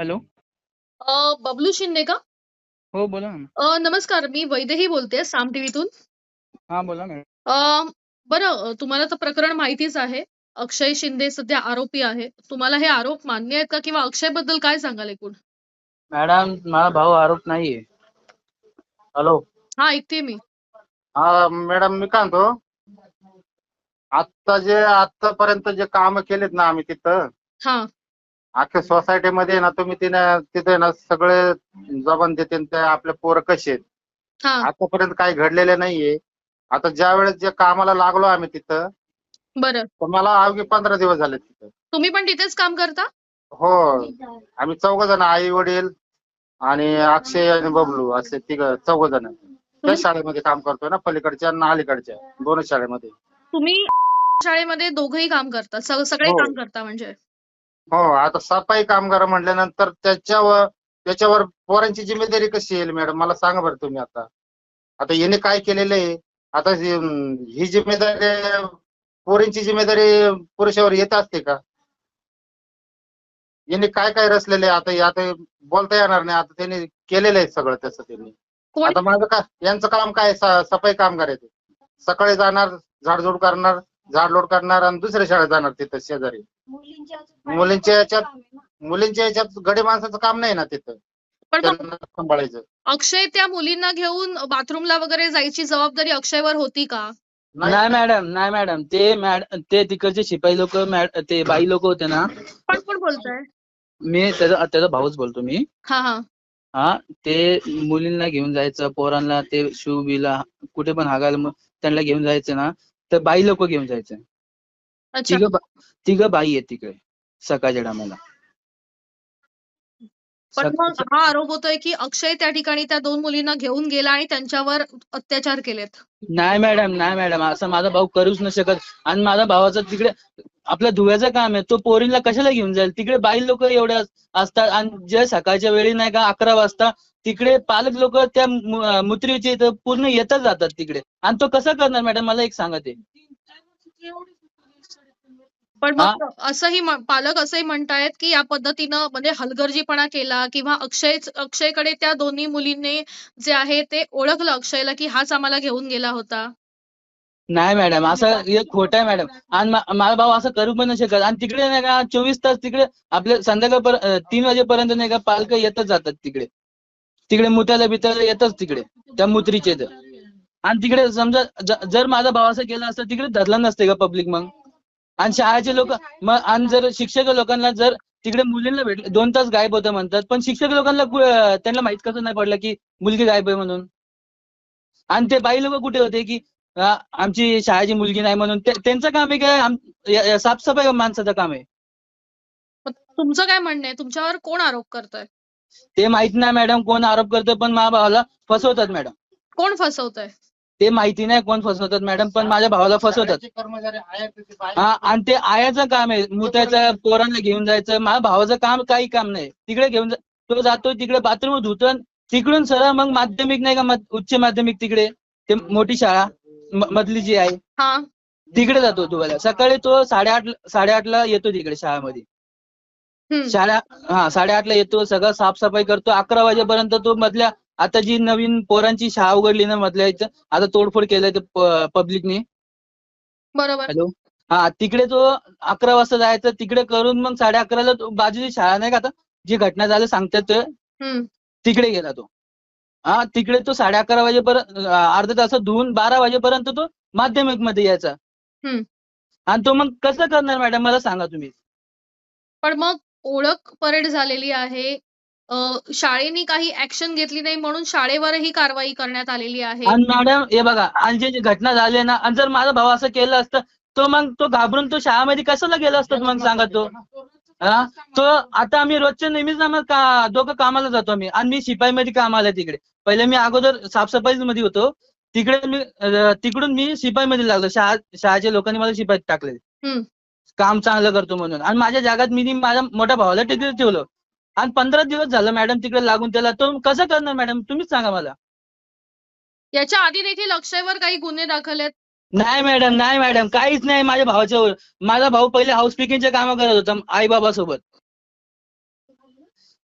Hello अ, बबलू शिंदे का? हो बोला ना अ, नमस्कार मी वैदेही बोलते साम टीव्हीतून. हा बोला मॅडम अ, बरं अ, तुम्हाला तर प्रकरण माहितीच आहे. अक्षय शिंदे सध्या आरोपी आहे. तुम्हाला हे आरोप मान्य आहेत का किंवा अक्षयबद्दल काय सांगाल एकूण? मॅडम माझा भाऊ आरोप नाहीये हॅलो हा ऐकतेय मी. हा मॅडम मी काय म्हणतो आता जे आतापर्यंत जे काम केलेत ना आम्ही तिथं हा अख्ख्या सोसायटीमध्ये ना तुम्ही तिने तिथे ना सगळे जबान देते ते आपले पोरं कसे आहेत हा आतापर्यंत काही घडलेले नाहीये आता ज्या वेळेस जे कामाला लागलो आम्ही तिथं बरं. तर मला अवघे पंधरा दिवस झाले तिथं तुम्ही पण तिथेच काम करता? हो आम्ही चौघ जण आई वडील आणि अक्षय आणि बबलू असे तिघ चौघ जण त्या तुम्ही शाळेमध्ये काम करतोय ना पलीकडच्या आणि अलीकडच्या दोन शाळेमध्ये तुम्ही शाळेमध्ये दोघंही काम करता. सगळे हो. काम करता म्हणजे. हो आता सफाई कामगार म्हटल्यानंतर त्याच्यावर त्याच्यावर पोरांची जिम्मेदारी कशी येईल मॅडम? मला सांगा बरं तुम्ही आता. आता याने काय केलेलं आहे? आता ही ही जिम्मेदारी पोरींची जिम्मेदारी पुरुषावर येत असते का? याने काय काय रचलेलं आहे? आता हे आता बोलता येणार नाही. आता त्यांनी केलेलं आहे सगळं तसं त्यांनी. कोण? आता माझं का यांचं काम काय स- सफाई कामगार आहे ते. सकाळी जाणार झाडझूड करणार झाडलोट करणार आणि दुसऱ्या शाळेत जाणार तिथं शेजारी. मुलींच्या याच्यात मुलींच्या याच्यात गडी माणसाचं काम नाही ना तिथं. पण मग त्यांना सांभाळायचं. अक्षय त्या मुलींना घेऊन बाथरूमला वगैरे जायची जबाबदारी अक्षयवर होती का? नाही. मॅडम नाही मॅडम. ते मॅड ते तिकडचे शिपाई लोक ते बाई लोक होते ना. पण कोण बोलताय? मी त्याचा त्याचा भाऊच बोलतो मी. हा हा. हा ते मुलींना घेऊन जायचं पोरांना ते शू बिला कुठे पण हागायला मग त्यांना घेऊन जायचं ना तर बाई लोक घेऊन जायचं. तिघ तिघ बाई आहेत तिकडे सकाळच्या टायमाला. पण मग हा आरोप होतोय की अक्षय त्या ठिकाणी त्या दोन मुलींना घेऊन गेला आणि त्यांच्यावर अत्याचार केलेत. नाही मॅडम नाही मॅडम असं माझा भाऊ करूच नाही शकत. आणि माझा भावाचं तिकडे आपल्या धुव्याचं काम आहे तो पोरींला कशाला घेऊन जाईल? तिकडे बाई लोक एवढे अस- असतात. आणि जे सकाळच्या वेळी नाही का अकरा वाजता तिकडे पालक लोक त्या मुत्रीचे पूर्ण येतच जातात तिकडे. आणि तो कसा करणार मॅडम? मला एक सांगा ते. पण मग असंही पालक असंही म्हणतायत की या पद्धतीनं म्हणजे हलगर्जीपणा केला किंवा अक्षय अक्षयकडे त्या दोन्ही मुलींनी जे आहे ते ओळखलं अक्षयला की हाच आम्हाला घेऊन गेला होता. नाही मॅडम असं हे खोटं आहे मॅडम. आणि मा- माझा भाऊ असं करू पण नाही शकत. आणि तिकडे नाही का चोवीस तास तिकडे आपल्या संध्याकाळ तीन वाजेपर्यंत नाही का पालक येतच जातात तिकडे. तिकडे मुतायला बितायला येतच तिकडे त्या मुत्रीचे इथं. आणि तिकडे समजा ज- जर माझा भाव असं केला असतं तिकडे धरलं नसते का पब्लिक मग? आणि शाळेचे लोक मग आणि जर शिक्षक लोकांना जर तिकडे मुलींना भेटले दोन तास गायब होतं म्हणतात पण शिक्षक लोकांना कु- त्यांना माहीत कसं नाही पडलं की मुलगी गायब आहे म्हणून आणि ते बाई लोक कुठे होते की अं, आमची शाळेची मुलगी नाही म्हणून ते- त्यांचं काम आहे काय आम- या- या साफसफाई माणसाचं काम आहे मग तुमचं काय म्हणणं आहे? तुमच्यावर कोण आरोप करतोय? ते माहीत नाही मॅडम कोण आरोप करतोय पण माझ्या भावाला फसवतात मॅडम कोण फसवतंय? ते माहिती नाही कोण फसवतात मॅडम पण माझ्या भावाला फसवतात. कर्मचारी. हा आणि ते आयाचं काम आहे. मुतायचं पोरांना घेऊन जायचं. माझ्या भावाचं काम काही काम नाही. तिकडे घेऊन जा तो जातो तिकडे बाथरूम धुतो तिकडून सरळ मग माध्यमिक नाही का उच्च माध्यमिक तिकडे ते मोठी शाळा मधली जी आहे. हा. तिकडे जातो तो सकाळी तो साडेआठ साडेआठला येतो तिकडे शाळेमध्ये. शाळा हा साडेआठला येतो सगळं साफसफाई करतो. अकरा वाजेपर्यंत तो मधल्या आता जी नवीन पोरांची शाळा उघडली ना मधल्या इथं आता तोडफोड केलंय ते पब्लिकने बरोबर. हॅलो हा तिकडे तो अकरा वाजता जायचं तिकडे करून मग साडे अकराला बाजूची शाळा नाही का आता जी घटना झाली सांगतात. तिकडे गेला तो हा तिकडे तो साडे अकरा वाजेपर्यंत अर्धा तास धुवून बारा वाजेपर्यंत तो माध्यमिकमध्ये यायचा. आणि तो मग कसं करणार मॅडम मला सांगा तुम्ही पण मग ओळख परेड झालेली आहे. शाळेने काही ऍक्शन घेतली नाही म्हणून शाळेवरही कारवाई करण्यात आलेली आहे. आणि मॅडम हे बघा आणि जे जे घटना झाली ना आणि जर माझा भाऊ असं केलं असतं तो मग तो घाबरून तो शाळेमध्ये कशाला गेला असतं मग सांगा तो? हा? तो आता आम्ही रोजच्या नेहमीच ना का दोघं कामाला जातो आम्ही. आणि मी शिपाईमध्ये कामाला आहे तिकडे. पहिले मी अगोदर साफसफाई मध्ये होतो. तिकडे मी अं, तिकडून मी शिपाईमध्ये लागलो. शाळा शाळेच्या लोकांनी मला शिपाईत टाकले हम्म. काम चांगलं करतो म्हणून. आणि माझ्या जागात मी माझ्या मोठ्या भावाला तिकडे ठेवलं. आणि पंधरा दिवस झालं मॅडम तिकडे लागून त्याला. तो कसं करणार मॅडम? तुम्हीच सांगा मला. याच्या आधी देखील अक्षयवर काही गुन्हे दाखल आहेत. नाही मॅडम नाही मॅडम. काहीच नाही माझ्या भावाच्या माझा भाऊ पहिले हाऊस पिकिंगचे कामं करत होता आई बाबा सोबत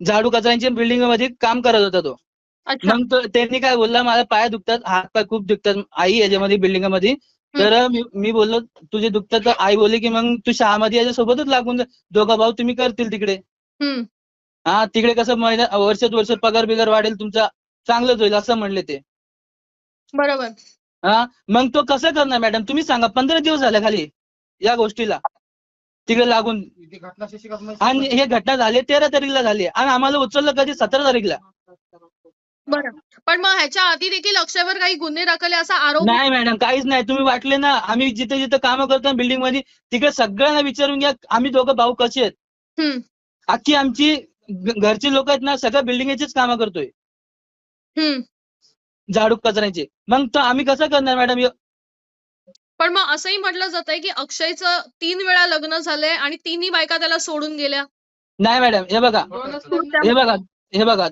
झाडू कचऱ्यांच्या बिल्डिंगमध्ये काम करत होता तो. मग त्यांनी काय बोलला मला पाय दुखतात हात पाय खूप दुखतात आई याच्यामध्ये बिल्डिंगमध्ये. तर मी बोललो तुझे दुखतात तर आई बोलली की मग तू शाळामध्ये याच्यासोबतच लागून दोघा भाऊ तुम्ही करतील तिकडे. हा तिकडे कसं महिना वर्षात वर्ष पगार बिगार वाढेल तुमचा चांगलंच होईल असं म्हणले ते. बरोबर. हा मग तो कसं करणार मॅडम तुम्ही सांगा पंधरा दिवस झाले खाली या गोष्टीला. तिकडे लागून. आणि हे घटना झाली तेरा तारीखला झाली आणि आम्हाला उचललं कधी? सतरा तारीखला. बरं. पण मग ह्याच्या आधी देखील अक्षयवर काही गुन्हे दाखल असा आरोप नाही मॅडम काहीच नाही. तुम्ही वाटले ना आम्ही जिथे जिथे कामं करतो बिल्डिंगमध्ये तिकडे सगळ्यांना विचारून घ्या आम्ही दोघं भाऊ कसे आहेत? अख्खी आमची घरची लोक आहेत ना सगळ्या बिल्डिंगचेच कामं करतोय. झाडू कचऱ्याचे. मग आम्ही कसं करणार मॅडम पण मग असंही म्हटलं जात आहे की अक्षयचं तीन वेळा लग्न झालंय आणि तिन्ही बायका त्याला सोडून गेल्या. नाही मॅडम हे बघा. हे बघा. हे बघा.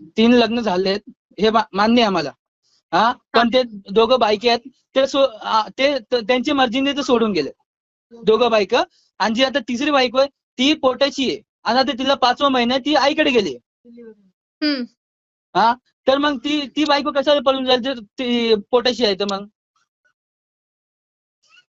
तीन लग्न झालेत. हे मान्य आहे आम्हाला. हा? पण ते दोघं बायके आहेत. ते सो आ, ते त- त्यांची मर्जीने ते सोडून गेले. दोघं बायक. आणि जी आता तिसरी बायको आहे ती पोटाची आहे. आणि आता तिला पाचवा महिना ती आईकडे गेली. हम्म. तर मग ती ती बायको कशाला पळून जाईल? जर ती पोटाशी आहे तर मग?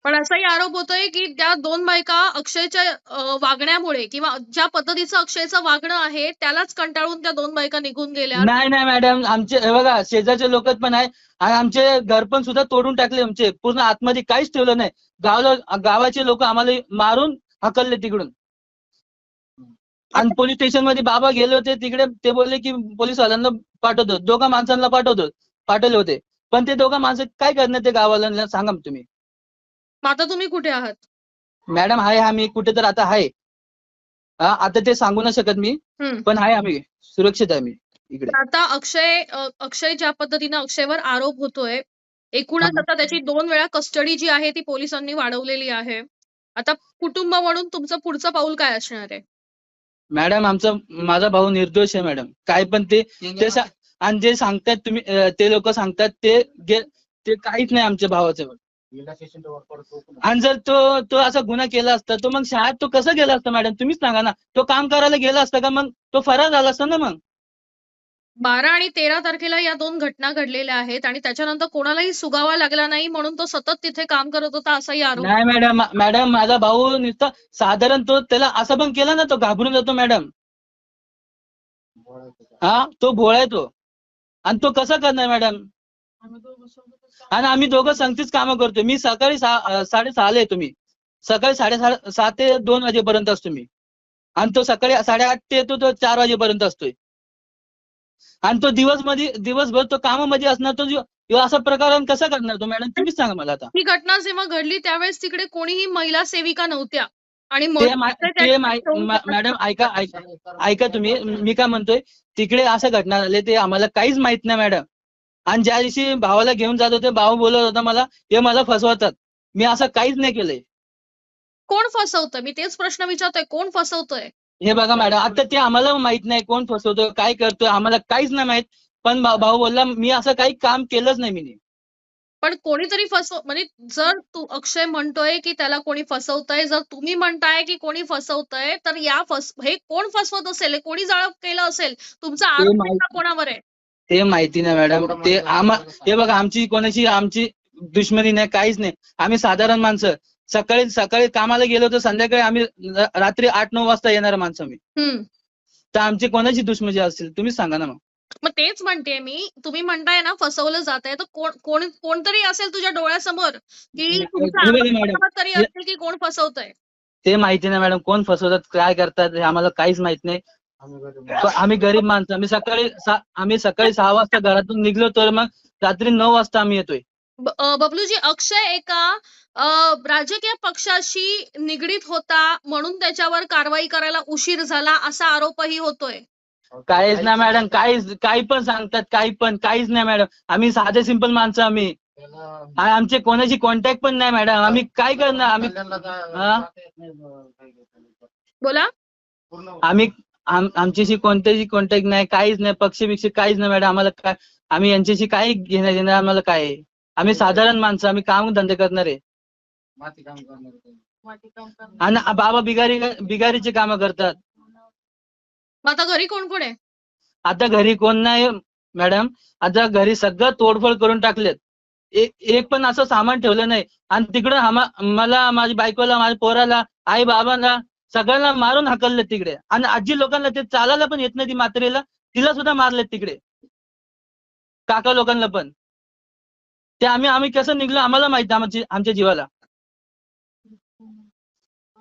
पण असाही आरोप होतोय की त्या दोन बायका अक्षयच्या अं, वागण्यामुळे किंवा ज्या पद्धतीचं अक्षयचं वागणं आहे त्यालाच कंटाळून त्या दोन बायका निघून गेल्या. नाही नाही मॅडम. आमचे हे बघा शेजारचे लोक पण आहे. आणि आमचे घर पण सुद्धा तोडून टाकले आमचे. पूर्ण आतमध्ये काहीच ठेवलं नाही. गावला गावाचे लोक आम्हाला मारून हकलले तिकडून. आणि पोलीस स्टेशनमध्ये बाबा गेले होते तिकडे ते बोलले की पोलीस वाल्यांना पाठवतो. दोघा माणसांना पाठवतो. पाठवले होते. पण ते दोघं माणसं काय करणार ते गावाला? सांगा तुम्ही. मग आता तुम्ही कुठे आहात? मॅडम आहे आम्ही कुठे तर आता आहे हा आता ते सांगू नाही शकत मी हम्म. पण आहे आम्ही. सुरक्षित आहे मी इकडे. आता अक्षय अ, अक्षय ज्या पद्धतीनं अक्षयवर आरोप होतोय एकूणच हा. आता त्याची दोन वेळा कस्टडी जी आहे ती पोलिसांनी वाढवलेली आहे. आता कुटुंब म्हणून तुमचं पुढचं पाऊल काय असणार आहे? मॅडम आमचा माझा भाऊ निर्दोष आहे मॅडम. काय पण ते ते सा- आणि जे सांगतात तुम्ही अं, ते लोक सांगतात ते गे- ते काहीच नाही आमच्या भावाचं. आणि जर तो तो असा गुन्हा केला असता तो मग शाळेत तो कसा गेला असता मॅडम? तुम्हीच सांगा ना. तो काम करायला गेला असता का मग? तो फरार झाला असता ना मग? बारा आणि तेरा तारखेला या दोन घटना घडलेल्या आहेत आणि त्याच्यानंतर कोणालाही सुगावा लागला नाही म्हणून तो सतत तिथे काम करत होता असाही आरोप. नाही मॅडम मॅडम माझा भाऊ नुसता साधारण तो त्याला असं पण केलं ना तो घाबरून जातो मॅडम हा तो भोळा आहे तो. आणि तो कसा करणार मॅडम आणि आम्ही दोघं संगतीच कामं करतोय. मी सकाळी सहा साडेसहाला येतो मी. सकाळी साडेसहा सहा ते दोन वाजेपर्यंत असतो मी. आणि तो सकाळी साडेआठ ते येतो तो चार वाजेपर्यंत असतोय. आणि तो दिवसमध्ये दिवसभर तो कामामध्ये असणार तो असा प्रकार कसा करणार तो मॅडम? तुम्हीच सांगा मला आता. ही घटना जेव्हा घडली त्यावेळेस तिकडे कोणीही महिला सेविका नव्हत्या. आणि मॅडम ऐका ऐका ऐका तुम्ही. मी काय म्हणतोय तिकडे असं घटना झाले ते आम्हाला काहीच माहीत नाही मॅडम. आणि ज्या दिवशी भावाला घेऊन जात होते भाऊ बोलत होता मला हे मला फसवतात. मी असं काहीच नाही केलंय. कोण फसवतंय मी तेच प्रश्न विचारतोय कोण फसवतोय? हे बघा मॅडम आता ते आम्हाला माहीत नाही कोण फसवतोय काय करतोय आम्हाला काहीच नाही माहीत. पण भा- भाऊ बोलला मी असं काही काम केलंच नाही मी पण कोणीतरी फसव म्हणजे जर तू अक्षय म्हणतोय की त्याला कोणी फसवतंय जर तुम्ही म्हणताय की कोणी फसवतंय तर या फस हे कोण फसवत असेल हे कोणी जाळ केलं असेल तुमचा आरोप माहित- नेमका कोणावर आहे? ते माहिती नाही मॅडम ते आम्हा हे बघा आमची कोणाची आमची दुश्मनी नाही काहीच नाही. आम्ही साधारण माणसं. सकाळी सकाळी कामाला गेलो तर संध्याकाळी आम्ही रात्री आठ नऊ वाजता येणार माणसं मी. तर आमची कोणाची दुश्मनी असेल तुम्हीच सांगा ना मग. मग तेच म्हणते मी तुम्ही म्हणताय ना फसवलं जात आहे तर कोण कोण कोणतरी असेल तुझ्या डोळ्यासमोर की असेल की कोण फसवतंय? ते माहिती नाही मॅडम कोण फसवतात काय करतात हे आम्हाला काहीच माहीत नाही. आम्ही गरीब माणसं आम्ही सकाळी आम्ही सकाळी सहा वाजता घरातून निघलो तर मग रात्री नऊ वाजता आम्ही येतोय. ब- अं, बबलूजी अक्षय एका अं, राजकीय पक्षाशी निगडीत होता म्हणून त्याच्यावर कारवाई करायला उशीर झाला असा आरोपही होतोय. काहीच नाही मॅडम काहीच काही पण सांगतात काही पण काहीच नाही मॅडम. आम्ही साधे सिंपल माणसं आम्ही. आमचे कोणाची कॉन्टॅक्ट पण नाही मॅडम. आम्ही काय करणार? आम्ही हा? बोला. आम्ही आम- आमच्याशी कोणत्याची कॉन्टॅक्ट नाही काहीच नाही पक्ष बिक्ष काहीच नाही मॅडम. आम्हाला काय आम्ही यांच्याशी काही घेणं देणं आम्हाला काय? आहे? आम्ही साधारण माणसं आम्ही काम धंदे करणार. आहे माती काम करणार. आहे. आणि बाबा बिगारी बिगारीचे कामं करतात. मग आता घरी कोण कोण आहे? आता घरी कोण नाही मॅडम. आता घरी सगळं तोडफोड करून टाकलेत. ए- एक पण असं सामान ठेवलं नाही. आणि तिकडं आम्हा मला माझ्या बायकोला माझ्या पोराला आई बाबांना सगळ्यांना मारून हाकलले तिकडे. आणि आजी लोकांना ते चालायला पण येत नाही ती म्हातारीला तिला सुद्धा मारलेत तिकडे. काका लोकांना पण. ते आम्ही आम्ही कसं निघलो आम्हाला माहिती आमची आमच्या जीवाला.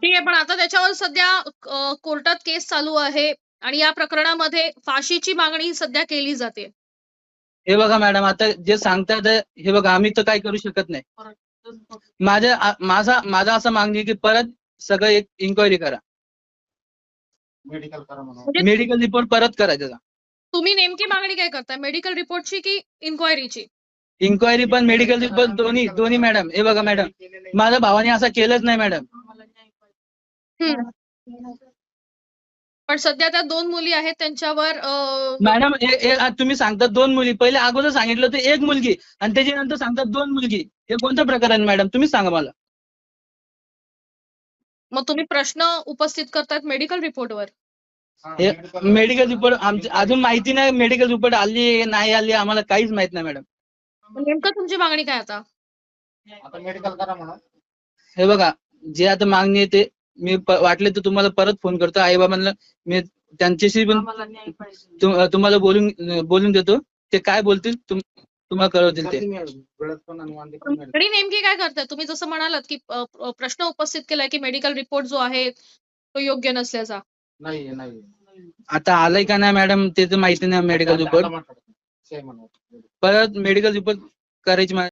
ठीक आहे पण आता त्याच्यावर सध्या अ, कोर्टात केस चालू आहे आणि या प्रकरणामध्ये फाशीची मागणी सध्या केली जाते. हे बघा मॅडम आता जे सांगतात हे बघा आम्ही तर काय करू शकत नाही. माझ्या आ- माझा माझा असं मागणी आहे की परत सगळं एक इन्क्वायरी करा. मेडिकल करा म्हणून. म्हणजे मेडिकल रिपोर्ट परत करा त्याचा तुम्ही नेमकी मागणी काय करताय? मेडिकल रिपोर्टची की इन्क्वायरीची इन्क्वायरी पण मेडिकल रिपोर्ट दोन्ही दोन्ही मॅडम हे बघा मॅडम माझ्या भावाने असं केलंच नाही मॅडम पण सध्या त्या दोन मुली आहेत त्यांच्यावर अ, मॅडम हे- हे आज तुम्ही सांगतात दोन मुली. पहिले अगोदर सांगितलं होतं एक मुलगी आणि त्याच्यानंतर सांगतात दोन मुलगी. हे कोणतं प्रकार आहे मॅडम तुम्ही सांगा मला. मग तुम्ही प्रश्न उपस्थित करतायत मेडिकल रिपोर्टवर हा, medical- मेडिकल रिपोर्ट आमची अजून माहिती नाही मेडिकल रिपोर्ट आली नाही आली आम्हाला काहीच माहीत नाही मॅडम नेमकं तुमची मागणी काय आता? आता मेडिकल करा म्हणून. हे बघा जे आता मागणी आहे ते मी प- वाटले तर तुम्हाला परत फोन करतो. आई बाबांना मी त्यांच्याशी पण तुम्हाला बोलून बोलून देतो. ते काय बोलतील तुम- तुम्हाला कळवतील ते. पण आणि नेमकी काय करताय? तुम्ही जसं म्हणालात की अ, अ, प्रश्न उपस्थित केलाय की मेडिकल रिपोर्ट जो आहे तो योग्य नसल्याचा. नाही नाही आता आलाय का नाही मॅडम ते तर माहिती नाही मेडिकल रिपोर्ट परत मेडिकल रिपोर्ट करायची